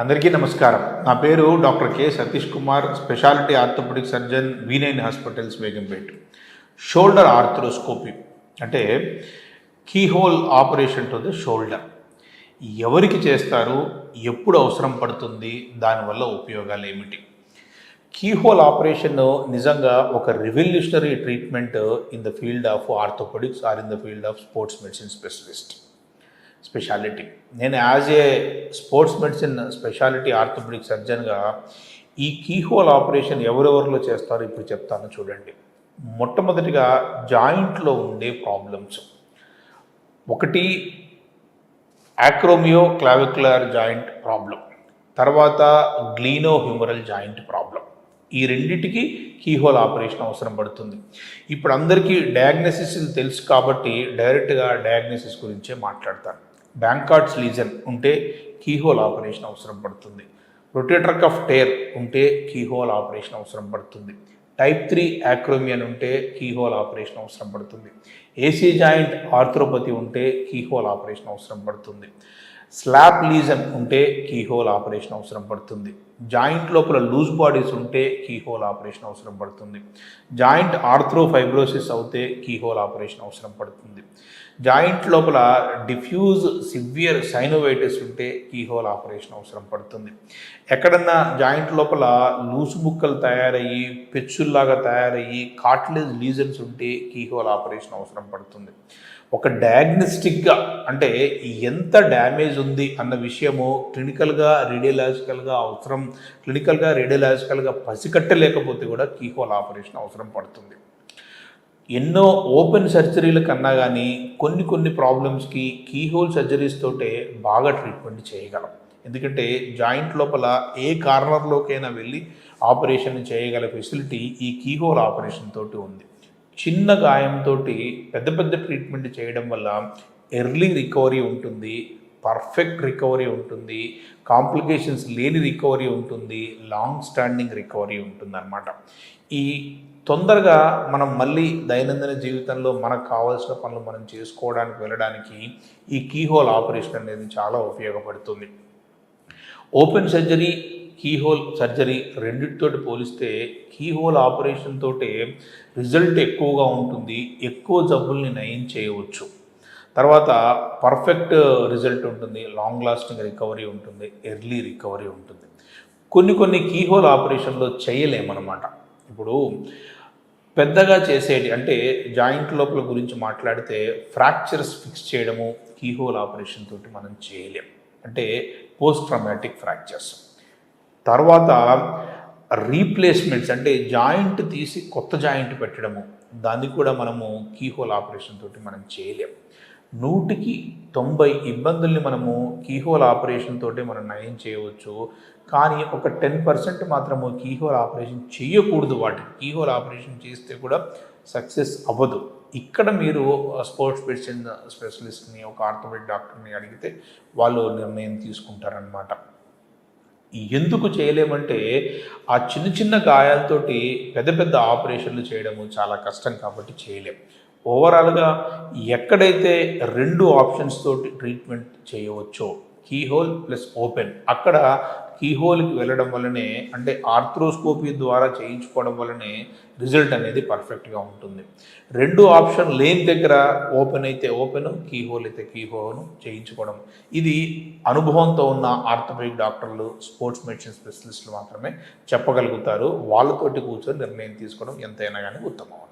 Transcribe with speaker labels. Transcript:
Speaker 1: అందరికీ నమస్కారం. నా పేరు doctor K. Satish Kumar speciality orthopaedic surgeon V9 hospitals Begumpet. Shoulder arthroscopy అంటే keyhole operation to the shoulder. ఎవరికి చేస్తారు ఎప్పుడు అవసరం పడుతుంది దానివల్ల ఉపయోగాలు ఏమిటి? కీహోల్ ఆపరేషన్ నిజంగా ఒక revolutionary treatment in the field of orthopaedics or in the field of sports medicine specialist. Speciality. నేను as a sports medicine speciality orthopaedic సర్జన్గా ఈ కీహోల్ ఆపరేషన్ ఎవరెవరిలో చేస్తారో ఇప్పుడు చెప్తాను చూడండి. మొట్టమొదటిగా జాయింట్లో ఉండే ప్రాబ్లమ్స్. ఒకటి యాక్రోమియో క్లావిక్యులర్ జాయింట్ ప్రాబ్లం. తర్వాత గ్లీనో హ్యూమరల్ జాయింట్ ప్రాబ్లం. ఈ రెండిటికి కీహోల్ ఆపరేషన్ అవసరం పడుతుంది. ఇప్పుడు అందరికీ డయాగ్నోసిస్ తెలుసు కాబట్టి డైరెక్ట్గా డయాగ్నోసిస్ గురించే మాట్లాడతాను. బ్యాంకాట్స్ లీజన్ ఉంటే కీహోల్ ఆపరేషన్ అవసరం పడుతుంది. రొటేటర్ కఫ్ టేర్ ఉంటే కీహోల్ ఆపరేషన్ అవసరం పడుతుంది. టైప్ త్రీ యాక్రోమియన్ ఉంటే కీహోల్ ఆపరేషన్ అవసరం పడుతుంది. ఏసీ జాయింట్ ఆర్థ్రోపతి ఉంటే కీహోల్ ఆపరేషన్ అవసరం పడుతుంది. స్లాప్ లీజన్ ఉంటే కీహోల్ ఆపరేషన్ అవసరం పడుతుంది. జాయింట్ లోపల లూజ్ బాడీస్ ఉంటే కీహోల్ ఆపరేషన్ అవసరం పడుతుంది. జాయింట్ ఆర్థ్రోఫైబ్రోసిస్ అవుతే కీహోల్ ఆపరేషన్ అవసరం పడుతుంది. జాయింట్ లోపల డిఫ్యూజ్ సివియర్ సైనోవైటిస్ ఉంటే కీహోల్ ఆపరేషన్ అవసరం పడుతుంది. ఎక్కడన్నా జాయింట్ లోపల లూసు ముక్కలు తయారయ్యి పెచ్చుల్లాగా తయారయ్యి కాట్లేజ్ లీజన్స్ ఉంటే కీహోల్ ఆపరేషన్ అవసరం పడుతుంది. ఒక డయాగ్నస్టిక్గా అంటే ఎంత డ్యామేజ్ ఉంది అన్న విషయము క్లినికల్గా రేడియలాజికల్గా అవసరం క్లినికల్గా రేడియలాజికల్గా పసికట్టలేకపోతే కూడా కీహోల్ ఆపరేషన్ అవసరం పడుతుంది. ఎన్నో ఓపెన్ సర్జరీల కన్నా కానీ కొన్ని కొన్ని ప్రాబ్లమ్స్కి కీహోల్ సర్జరీస్ తోటే బాగా ట్రీట్మెంట్ చేయగలం. ఎందుకంటే జాయింట్ లోపల ఏ కార్నర్లోకైనా వెళ్ళి ఆపరేషన్ చేయగల ఫెసిలిటీ ఈ కీహోల్ ఆపరేషన్ తోటి ఉంది. చిన్న గాయంతో పెద్ద పెద్ద ట్రీట్మెంట్ చేయడం వల్ల ఎర్లీ రికవరీ ఉంటుంది పర్ఫెక్ట్ రికవరీ ఉంటుంది. కాంప్లికేషన్స్ లేని రికవరీ ఉంటుంది. లాంగ్ స్టాండింగ్ రికవరీ ఉంటుందన్నమాట. ఈ తొందరగా మనం మళ్ళీ దైనందిన జీవితంలో మనకు కావాల్సిన పనులు మనం చేసుకోవడానికి వెళ్ళడానికి ఈ కీహోల్ ఆపరేషన్ అనేది చాలా ఉపయోగపడుతుంది. ఓపెన్ సర్జరీ కీహోల్ సర్జరీ రెండింటితోటి పోలిస్తే కీహోల్ ఆపరేషన్ తోటే రిజల్ట్ ఎక్కువగా ఉంటుంది. ఎక్కువ జబ్బుల్ని నయం చేయవచ్చు. తర్వాత పర్ఫెక్ట్ రిజల్ట్ ఉంటుంది లాంగ్ లాస్టింగ్ రికవరీ ఉంటుంది ఎర్లీ రికవరీ ఉంటుంది. కొన్ని కొన్ని కీహోల్ ఆపరేషన్లో చేయలేమన్నమాట. ఇప్పుడు పెద్దగా చేసేటి అంటే జాయింట్ లోపల గురించి మాట్లాడితే ఫ్రాక్చర్స్ ఫిక్స్ చేయడము కీహోల్ ఆపరేషన్ తోటి మనం చేయలేం. అంటే పోస్ట్ ట్రామాటిక్ ఫ్రాక్చర్స్ తర్వాత రీప్లేస్మెంట్స్ అంటే జాయింట్ తీసి కొత్త జాయింట్ పెట్టడము దాన్ని కూడా మనము కీహోల్ ఆపరేషన్ తోటి మనం చేయలేం. నూటికి తొంభై ఇబ్బందుల్ని మనము కీహోల్ ఆపరేషన్ మనం నయం చేయవచ్చు. కానీ ఒక టెన్ పర్సెంట్ మాత్రము కీహోల్ ఆపరేషన్ చేయకూడదు వాటికి కీహోల్ ఆపరేషన్ చేస్తే కూడా సక్సెస్ అవ్వదు. ఇక్కడ మీరు స్పోర్ట్స్ మెడిసిన్ స్పెషలిస్ట్ని ఒక ఆర్థోపెడిక్ డాక్టర్ని అడిగితే వాళ్ళు నిర్ణయం తీసుకుంటారనమాట ఎందుకు చేయలేమంటే ఆ చిన్న చిన్న గాయాలతోటి పెద్ద పెద్ద ఆపరేషన్లు చేయడము చాలా కష్టం కాబట్టి చేయలేం. ఓవరాల్గా ఎక్కడైతే రెండు ఆప్షన్స్ తోటి ట్రీట్మెంట్ చేయవచ్చో కీహోల్ ప్లస్ ఓపెన్ అక్కడ కీహోల్కి వెళ్ళడం వల్లనే అంటే ఆర్థ్రోస్కోపీ ద్వారా చేయించుకోవడం వల్లనే రిజల్ట్ అనేది పర్ఫెక్ట్గా ఉంటుంది. రెండు ఆప్షన్ లేని దగ్గర ఓపెన్ అయితే ఓపెన్ కీహోల్ అయితే కీహోల్ను చేయించుకోవడం. ఇది అనుభవంతో ఉన్న ఆర్థోపెడిక్ డాక్టర్లు స్పోర్ట్స్ మెడిసిన్ స్పెషలిస్టులు మాత్రమే చెప్పగలుగుతారు. వాళ్ళతోటి కూర్చొని నిర్ణయం తీసుకోవడం ఎంతైనా కానీ ఉత్తమం.